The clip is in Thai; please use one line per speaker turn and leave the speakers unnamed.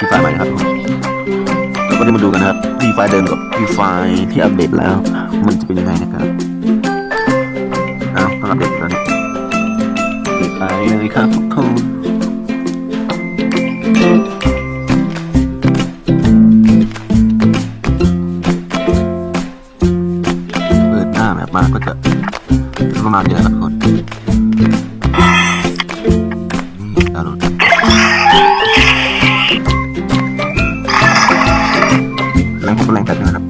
ฟรีไฟล์ใหม่นะครับทุกคเราก็จะมาดูกันนะครับฟรีไฟล์เดิมกับฟรีไฟล์ที่อัปเดตแล้ว มันจะเป็นยังไงนะครับเอาต้องอัปเดตกันฟรีไฟล์เลยครับทุกคนเปิดหน้าแบบมาก็จะประมาณนี้นะครับทุกคนนี่ดาวน์โหลด Pagkakataon